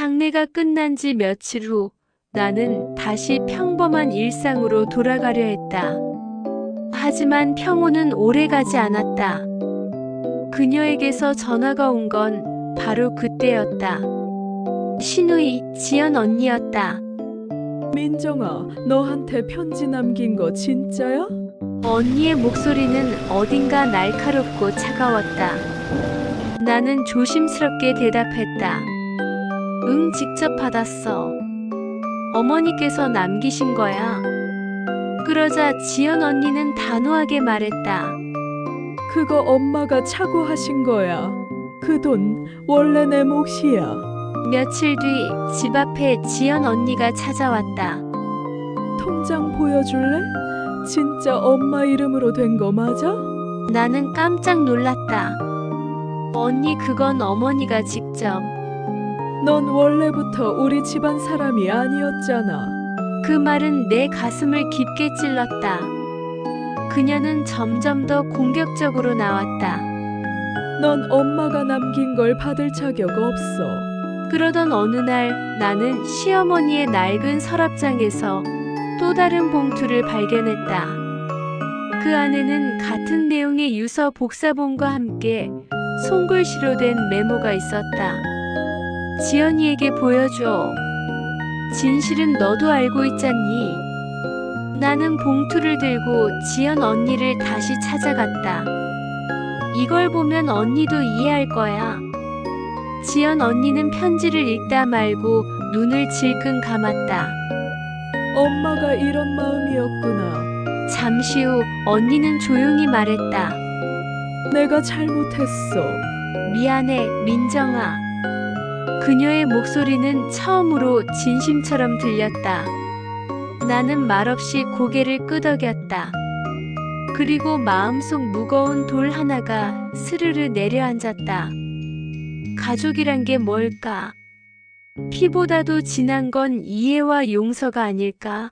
장례가 끝난 지 며칠 후 나는 다시 평범한 일상으로 돌아가려 했다. 하지만 평온은 오래 가지 않았다. 그녀에게서 전화가 온 건 바로 그때였다. 신우이 지연 언니였다. 민정아, 너한테 편지 남긴 거 진짜야? 언니의 목소리는 어딘가 날카롭고 차가웠다. 나는 조심스럽게 대답했다. 응, 직접 받았어. 어머니께서 남기신 거야. 그러자 지연 언니는 단호하게 말했다. 그거 엄마가 차고 하신 거야. 그 돈 원래 내 몫이야. 며칠 뒤 집 앞에 지연 언니가 찾아왔다. 통장 보여줄래? 진짜 엄마 이름으로 된 거 맞아? 나는 깜짝 놀랐다. 언니, 그건 어머니가 직접. 넌 원래부터 우리 집안 사람이 아니었잖아. 그 말은 내 가슴을 깊게 찔렀다. 그녀는 점점 더 공격적으로 나왔다. 넌 엄마가 남긴 걸 받을 자격 없어. 그러던 어느 날 나는 시어머니의 낡은 서랍장에서 또 다른 봉투를 발견했다. 그 안에는 같은 내용의 유서 복사본과 함께 손글씨로 된 메모가 있었다. 지연이에게 보여줘. 진실은 너도 알고 있잖니. 나는 봉투를 들고 지연 언니를 다시 찾아갔다. 이걸 보면 언니도 이해할 거야. 지연 언니는 편지를 읽다 말고 눈을 질끈 감았다. 엄마가 이런 마음이었구나. 잠시 후 언니는 조용히 말했다. 내가 잘못했어. 미안해, 민정아. 그녀의 목소리는 처음으로 진심처럼 들렸다. 나는 말없이 고개를 끄덕였다. 그리고 마음속 무거운 돌 하나가 스르르 내려앉았다. 가족이란 게 뭘까? 피보다도 진한 건 이해와 용서가 아닐까?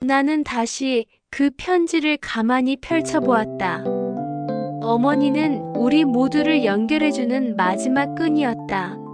나는 다시 그 편지를 가만히 펼쳐보았다. 어머니는 우리 모두를 연결해주는 마지막 끈이었다.